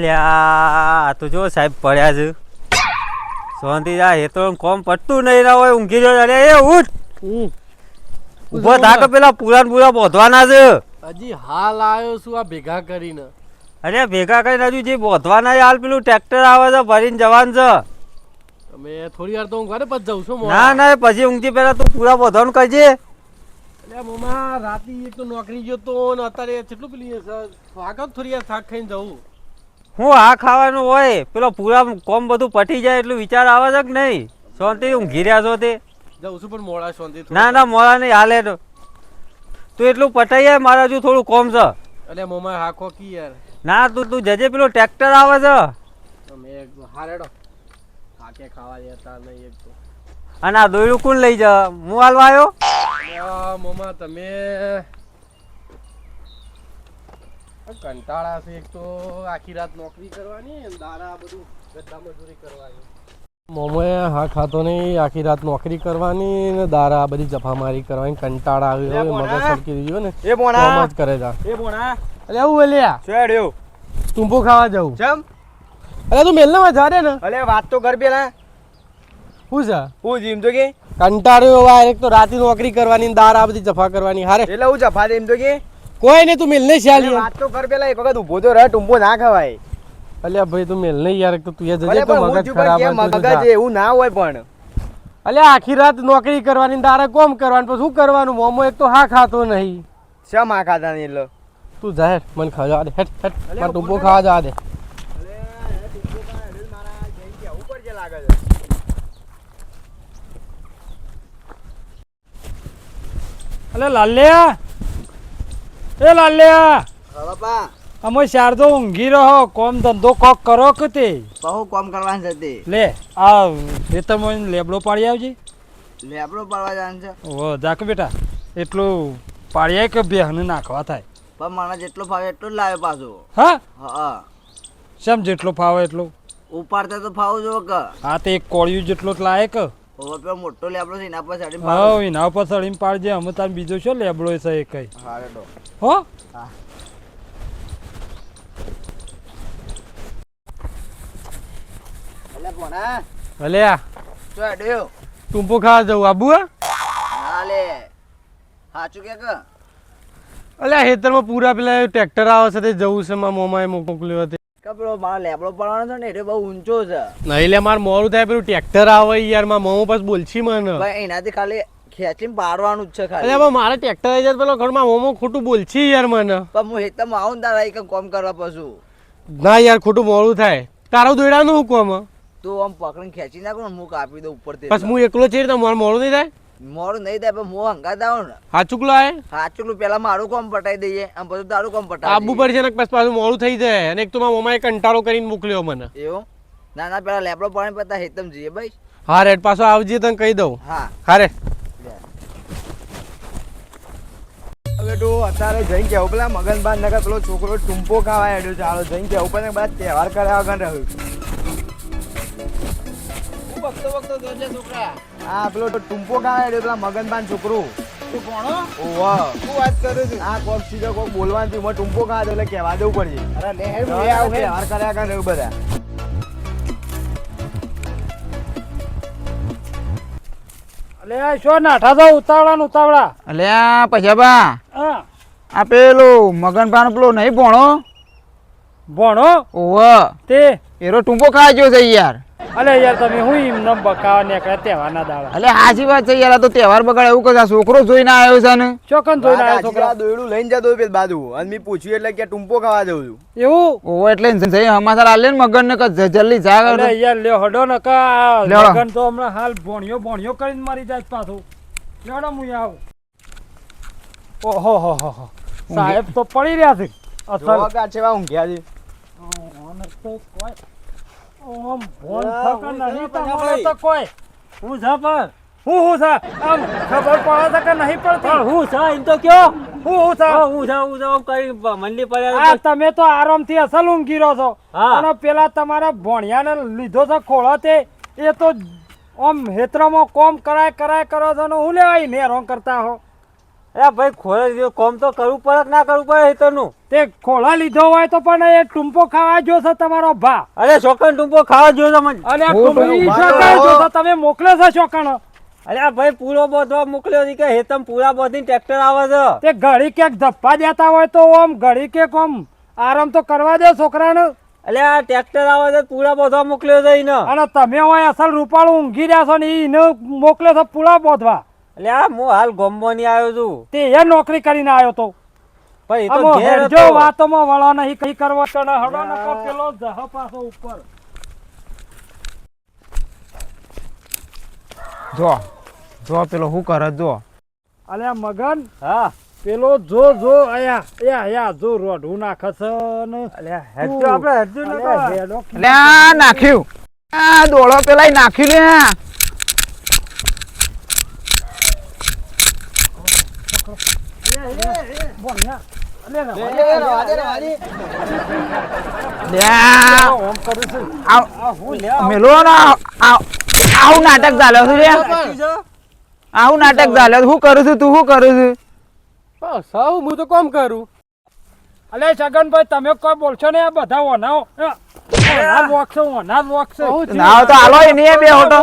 અલ્યા તો જો સાહેબ પડ્યા છે. સોંધી જા એ તો કોમ પટતું નહીં ના હોય ઊંઘી જો અરે એ ઉઠ. ઊભો થા કે પેલા પૂરા પુરા બોધવાના છે. હજી હાલ આવ્યો છું આ ભેગા કરીને. અરે ભેગા કરીને હજુ જે બોધવાના હાલ પેલું ટ્રેક્ટર આવે છે ભરીને જવાનું છે. મેં થોડી વાર તો હું ઘરે પછી જઉં છું ના ના પછી ઊંઘથી પહેલા તું પૂરા બોધવાનું કરજે. એટલે મમ્મા રાતે એક તો નોકરી ગયો તો ને અત્યારે કેટલું પેલી વાગત થોડી વાર થાક ખાઈને જવું હું આ ખાવાનું હોય પેલો પૂરા કોમ બધું પટી જાય એટલું વિચાર આવે છે કે નહીં? શાંતિ હું ઘીર્યા છો તે? જઉં છું પણ મોડા શાંતિ ના ના મોડા નહીં હાલે તો. તું એટલું પટાઈ જાય મારા હજુ થોડું કોમ છે. અલ્યા મમ્મા હાખો કી યાર? ના તું તું જજે પેલો ટ્રેક્ટર આવે છે. તમે હારેડો હાકે ખાવા દેતા નહીં એક તો. અને આ દોયડું કોણ લઈ જા? હું હાલવા આવ્યો? અલ્યા તમે કંટાળા છે. એક તો આખી રાત નોકરી કરવાની દારા બધું ગધા મજૂરી કરવાની. મોમોએ હા ખાતો નહીં આખી રાત નોકરી કરવાની ને દારા બધી જફામારી કરવાની. કંટાળા આવી લે મગજ સરકી દીધો ને એ બોણા. કોમ જ કરે જા. એ બોણા. અલે આવું અલ્યા છેડ્યો ટૂંપો ખાવા જવું ચમ. અલે તું મેલનામાં જા રે ને. અલે વાત તો કર પેલા. હું છે હું જીમ તો કે. કંટાળ્યો વાર એક તો રાતે નોકરી કરવાની દારા બધી જફા કરવાની. હારે. એટલે હું જફા દે એમ તો કે. કોઈ નહીં તું મેલ નહીં ચાલી વાત તો કર પેલા એક વખત ઊભો તો રહે ટુંબો ના ખવાય. અલ્યા ભાઈ તું મેલને યાર તો તું જજે તો મગજ ખરાબ મગજ એવું ના હોય પણ. અલ્યા આખી રાત નોકરી કરવાની તારે કોમ કરવાનું પછી શું કરવાનું? મોમો એક તો હા ખાતો નહીં. શા માં ખાતા નહીં એટલે? તું જા હેઠ મને ખાવા દે. હેઠ હેઠ મને ટૂંપો ખાવા જવા દે. અલે લાલ્યા. એ લાલ્યા! બાપા અમે શારદો ઊંઘી રહો કોમ ધંધો કોક કરો કે તે? બહુ કોમ કરવાનું છે તે. લે આ ખેતરમાં લેબડો પાડી આવજે. લેબડો પાડવા જવાનું છે. ઓ જાક બેટા એટલું પાડી આય કે બેહને નાખવા થાય? પણ મને જેટલો ફાવે એટલો જ લાવે પાછો. હા? હા. શેમ જેટલો ફાવે એટલો? ઉપાડતા તો ફાવું જો કે. હા તે એક કોળિયું જેટલો જ લાયક હવે પેલો મોટો લેબડો છે એના પર સાડી હા એના ઉપર સળીને પાડજે. અમે તાર બીજો શું લેબડો છે એ કઈ? હો? એટલે ભણા અલ્યા તો અડ્યો ટૂંપો ખાવા જવું આબુ હે? લે. સાચું કે કે? અલ્યા હેતરમાં પૂરા પેલા ટ્રેક્ટર આવે છે તે જવું છે મારા મોમાએ મોકલ્યો હતો કે પેલો મારો લેબડો પાડવાનો છે ને એટલે બહુ ઊંચો છે. નહીં લે મારે મોરું થાય પેલું ટ્રેક્ટર આવે યારમાં મોમો પાસ બોલછી મને. ભાઈ એનાથી ખાલી ખેંચીને પાડવાનું જ છે ખાલી. પણ મારે ટ્રેક્ટર આવી જાય પેલો ઘરમાં મોમો ખોટું બોલછી યાર મને. પણ હું એકદમ આવું ને તારા એક કોમ કરવા પછી. ના યાર ખોટું મોડું થાય. તારો દોડાનું હું કોમ? તું આમ પકડીને ખેંચી નાખું ને હું કાપી દઉં ઉપર બસ હું એકલો છે તો મારે મોડું નહીં થાય? મોડું નહીં થાય પણ હું હંગાત આવું ને. હાચુકલો આય સાચું પેલા મારું કોમ પટાઈ દઈએ આમ પછી તારું કોમ પટાઈ આબુ પડશે ને પછી પાછું મોડું થઈ જાય. અને એક તો મારા મોમાએ કંટાળો કરીને મોકલ્યો મને. એવું? ના ના પેલા લેબડો પાણી પતા હેતમ જઈએ ભાઈ. હા રેડ પાછો આવજે તને કહી દઉં. હા. હા રે. હવે તો અત્યારે જઈને કેવું પેલા મગન નગર પેલો છોકરો ટુંપો ખાવા હેડ્યો ચાલો જઈને કેવું પણ બધા તહેવાર કર્યા વગર રહ્યું વખતો વખતો જોજે છોકરા. આ પેલો ટુંપો ખાવા હેડ્યો પેલા મગનબાન છોકરું. તું ભણો? ઓવા શું વાત કરું છું. આ કોક સીધો કોક બોલવાનું થયું ટુંપો ખાવા એટલે કહેવા દેવું પડશે. અરે લે હે હવે હું આ આવું કર્યા રહ્યું બધા. અલે શું નાઠા તો ઉતાવળા ને ઉતાવળા. અલ્યા પછાબા. હા. આ પેલું મગનપાનો પેલો નહીં ભણો. ભણો? ઓવા તે? એરો ટૂંપો ખાવા ગયો છે યાર. અલે યાર તમે હું એમને બકાવા નીકળ્યા તહેવારના દાડા. અલે હાજી વાત છે યાર આ તો તહેવાર બગાડે એવું કહે છોકરો જોઈને આવ્યો છે ને ચોકન જોઈને આવ્યા છોકરા. દોયડું લઈને જતો પેલ બાજુ. અને મી પૂછ્યું એટલે કે ટુંપો ખાવા જઉં છું. એવું? ઓ એટલે જઈ હમાસર આલે ને મગન ને કે જલ્દી જા. અલે યાર લ્યો હડો ન કા. મગન તો હમણાં હાલ ભણ્યો ભણ્યો કરીને મારી જાય પાછો. લેડો હું આવ. ઓહો હો હો હો. સાહેબ તો પડી રહ્યા છે. અસર જોવા કે આ છેવા ઊંઘ્યા છે તો કોઈ ઓમ ભોન થકા નહીં તમારે તો કોઈ. હું છે પર હું હું સા આમ ખબર પડે કે નહીં પડતી? હું સા એમ તો કયો. હું હું સા હું છે હું આમ કરી મંડી આ તમે તો આરામથી અસલ ઊંઘી રહ્યો છો. અને પેલા તમારા ભણિયાને લીધો છે ખોળો તે. એ તો આમ હેતરામાં કોમ કરાય કરાય કરો છો ને હું લેવાય ને હેરાન કરતા હો? અરે ભાઈ ખોળા લીધો કોમ તો કરવું પડે કે ના કરવું પડે હેતરનું? તે ખોળા લીધો હોય તો પણ એ ટુંપો ખાવા જોશે તમારો ભા. અરે છોકરા ટુંપો ખાવા જોશે તો મને. અને. જોશો તમે મોકલે છે ચોકન અરે ભાઈ પૂરો બધો મોકલ્યો છે કે હેતમ પૂરા બધી ટ્રેક્ટર આવે છે. તે ઘડી ક્યાંક ધપ્પા દેતા હોય તો ઓમ ઘડી કે આમ આરામ તો કરવા દે છોકરાને. એટલે આ ટ્રેક્ટર આવે છે પૂરા બોધવા મોકલ્યો છે એને અને તમે હોય અસલ રૂપાળું ઊંઘી રહ્યા છો ને એને મોકલ્યો છો પૂળા બોધવા. એટલે આ હું હાલ ગોમવાની આવ્યો છું. તે એ નોકરી કરીને આવ્યો તો. પણ એ તો ઘેર જો વાતોમાં વળો નહીં કઈ કરવો તો હડો ન. નકો પેલો જહ પાછો ઉપર. જો જો પેલો શું કરે જો. અલ્યા મગન હા. પેલો જો જો આયા યા યા જો રોઢું નાખે છે ને. અલે હેડજો આપણે હેડજો. અલ્યા હેડો નાખ્યું. આ દોડો પેલા નાખ્યું લે ભણ્યા. અલ્યા લે આ ઓમ કરું છું આવ- નાટક ચાલે છે? આવું નાટક ચાલે હું કરું છું તું શું કરું છું સૌ હું તો કોમ કરું અલે છગનભાઈ તમે કોઈ બોલશો ને આ બધા ઓનાઓ ના તો આલો એની બે હોટો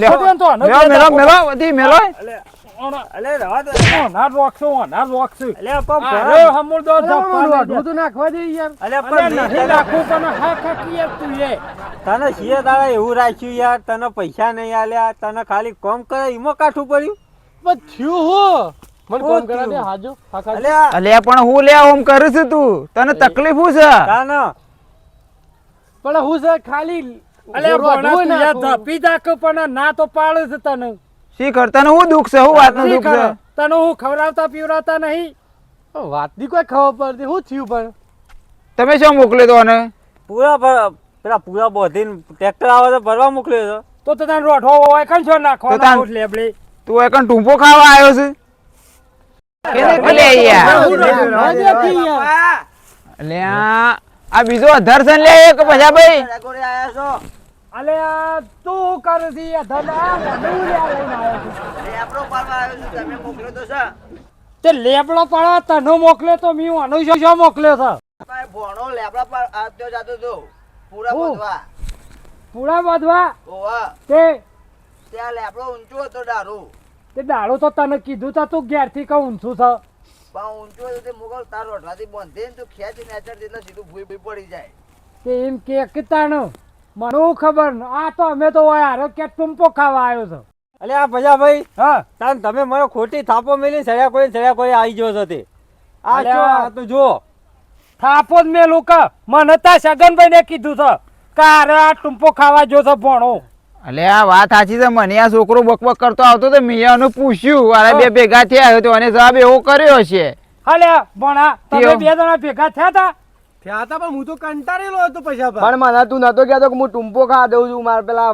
મેલો મેલો મેલો. અલે દે. પણ અરે હમુરદો નાખવા દે યાર. પણ નહીં તને- નાખવું પણ હા ખાકી યાર તું એ તને શિયે દાડા એવું રાખ્યું યાર તને પૈસા નહીં આલ્યા તને ખાલી કોમ કરે એમાં કાઠું પડ્યું? પણ થયું હું. મને હું કોમ કરા દે હાજો અલે પણ હું લે ઓમ કરું છું તું. તને તકલીફ શું છે? તાને પણ હું છે ખાલી અલે રોઢું તું યાર ધપી જાક પણ ના તો પાડે છે તને. શી કરતા નું શું દુઃખ છે? શું વાતનું દુઃખ છે? તને હું ખવડાવતા પીવડાવતા નહીં? વાતની કોઈ ખબર પડતી. હું થયું પણ? તમે શું મોકલ્યો તો અને પૂરા પેલા પૂરા બોધીને ટ્રેક્ટર આવે તો ભરવા મોકલ્યો તો. છે તો તને રોઠો હોય કણ છો નાખો એટલે આપણે. તું એકન ટૂંપો ખાવા આવ્યો છે? કેને યાર. અલે આ બીજો બીજો છે લે એક પછા ભાઈ. અલે આ તું કરે છે આ ધન આ મને લ્યા લઈને આવ્યો છું. તે લેબડો પાડવા તને મોકલ્યો તો મી હું શું શું મોકલ્યો છે? ભણો લેબડા પર આવતો જાતો તો. પૂરા? બધવા. પૂરા બધવા? ઓવા તે? ત્યાં લેબડો ઊંચો હતો ડારો તે ડાળો તો તને કીધું તા તું ઘેરથી કહું ઊંચું છે. પણ ઊંચો હતો તે મોગલ તાર રોટવાથી બંધે ને તું ખેંચી નેચર એટલે સીધું ભૂઈ ભૂઈ પડી જાય. તે એમ કે કે તાણ મને હું ખબર ન. આ તો અમે તો યાર કે ટુંપો ખાવા આવ્યો છો અલે આ ભજા ભાઈ હા. તાન તમે મને ખોટી થાપો મેલી સડ્યા કોઈ સડ્યા કોઈ આવી ગયો છો તે. આ જો આ તો જો થાપો જ મેં લોકો મને તા સગનભાઈ ને કીધું છે કે અરે આ ટૂંપો ખાવા જો છો ભણો. અલે આ વાત સાચી છે. મને આ છોકરો બકબક કરતો આવતો તો મિયાનું પૂછ્યું. અરે બે ભેગા થયા તો અને જવાબ એવો કર્યો છે. અલે ભણા તમે? બે જણા ભેગા થયા તા? થયા હતા પણ હું તો કંટાળેલો હતો પૈસા પર પણ મને તું નતો કહેતો કે હું ટુંપો ખા દઉં છું મારે પેલા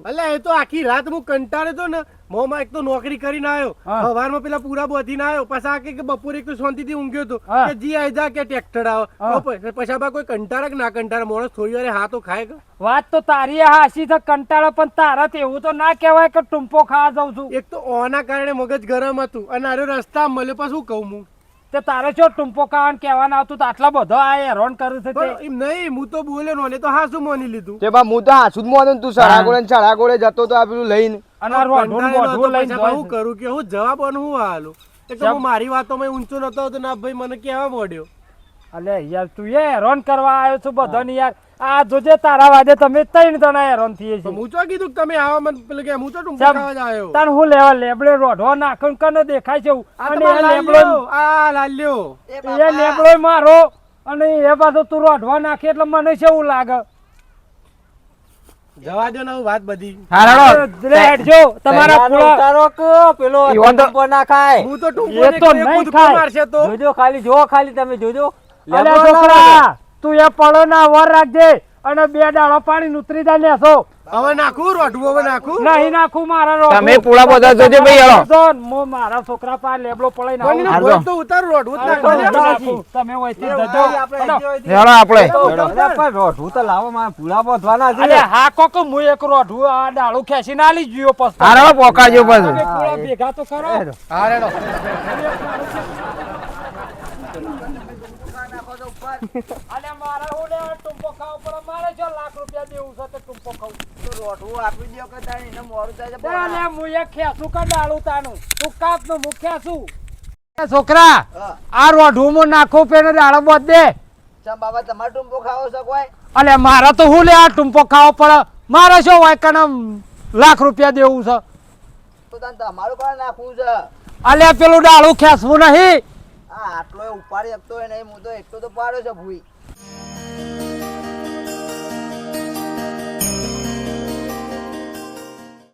એટલે એ તો આખી રાત હું કંટાળે તો ને મોમાં એક તો નોકરી કરીને આવ્યો. સવારમાં પેલા પૂરા બોધીને આવ્યો પાછા આ કે બપોરે એક તો શાંતિથી ઊંઘ્યો હતો કે જી આઈ જા કે ટ્રેક્ટર આવો. પછી બા કોઈ કંટાળે કે ના કંટાળે માણસ થોડી વારે હા તો ખાય વાત તો તારી હાસી છે કંટાળો પણ તારા તો એવું તો ના કહેવાય કે ટૂંપો ખાવા જાઉં છું. એક તો ઓના કારણે મગજ ગરમ હતું અને આરો રસ્તા મળ્યો પછી કહું હું. તે તારે છો ટુંપો કાન કહેવાનું આવતું તો આટલા બધો આ હેરાન કરે છે તે. એમ નહીં હું તો બોલ્યો નો તો હા મોની માની લીધું. તે બા હું તો હાસુદ મોને તું સડા ગોળે ગોળે જતો તો આ પેલું લઈને. અને રોઢું હતો, લઈને હું કરું કે હું જવાબ હું હાલું? એટલે હું મારી વાતોમાં ઊંચો નતો તો ના ભાઈ મને કેવા મોડ્યો. અલે યાર તું એ હેરાન કરવા આવ્યો છું બધાને યાર. આ જોજે તારા વાજે તમે ત્રણ જણા હેરાન થઈએ છીએ. હું ચો કીધું તમે આવા મને પેલું કે હું તો ટૂંકો ખાવા જ આવ્યો? તને હું લેવા લેબડે રોઢો નાખું કને દેખાય છે એવું. આ અને એ લેબડો આ લાલ્યો. એ લેબડો મારો અને એ પાછો તું રોઢવા નાખે એટલે મને કેવું લાગે. જવા દો ને વાત બધી. હા રડો જો તમારા પૂળા ઉતારો કે પેલો ઈવન તો- ના ખાય? હું તો ટૂંકો ને તો એક નહીં કૂદકો ખાય. મારશે તો. જોજો ખાલી જો ખાલી તમે જોજો. અલ્યા છોકરા તું એ પડો ના વર રાખજે અને બે ડાળો પાણી ઉતરી જાય લેશો હવે નાખું રોઢું હવે નાખું નહીં નાખું મારા રોડું. તમે પૂળા બધા જોજે ભાઈ હળો જોન મો મારા છોકરા પા લેબલો પડાઈને આવું. કોઈની તો ઉતાર રોઢું જ આ તો નાખવાનું. હું નાખું. તમે ઓયથી. હેડો. હેલો આપણે પણ રોઢું તો લાવો મારા પૂળા બોધવાના છે અલે હા કોક હું એક રોઢું આ ડાળું ખેંચી ના લઈ ગયો પછી હારો પોકાજો પૂળા ભેગા તો કરો હેડો. હા રેડો અલે મારે હું ટૂંપો ખાવો પડે મારે જો લાખ રૂપિયા દેવું છે તો ટૂંપો તો રોટવું આપી દો કે તારે એને મોડું થાય છે અને હું એક ખેસું કે ડાળું તાનું? તું કાપનું હું ખેંચું. છોકરા આ રોઢું હું નાખું પેલો ડાળો બોત દે. બાબા તમારે ટૂંપો ખાવો છે કોઈ? અલે મારે તો હું લે આ ટૂંપો ખાવો પડે મારે શું હોય કને લાખ રૂપિયા દેવું છે? તો તને તમારું કોણ નાખવું છે? અલે પેલું ડાળું ખેસવું નહીં. આ આટલો ઉપાડી શકતો હોય નહીં હું તો એટલો તો પાડ્યો છે ભૂઈ.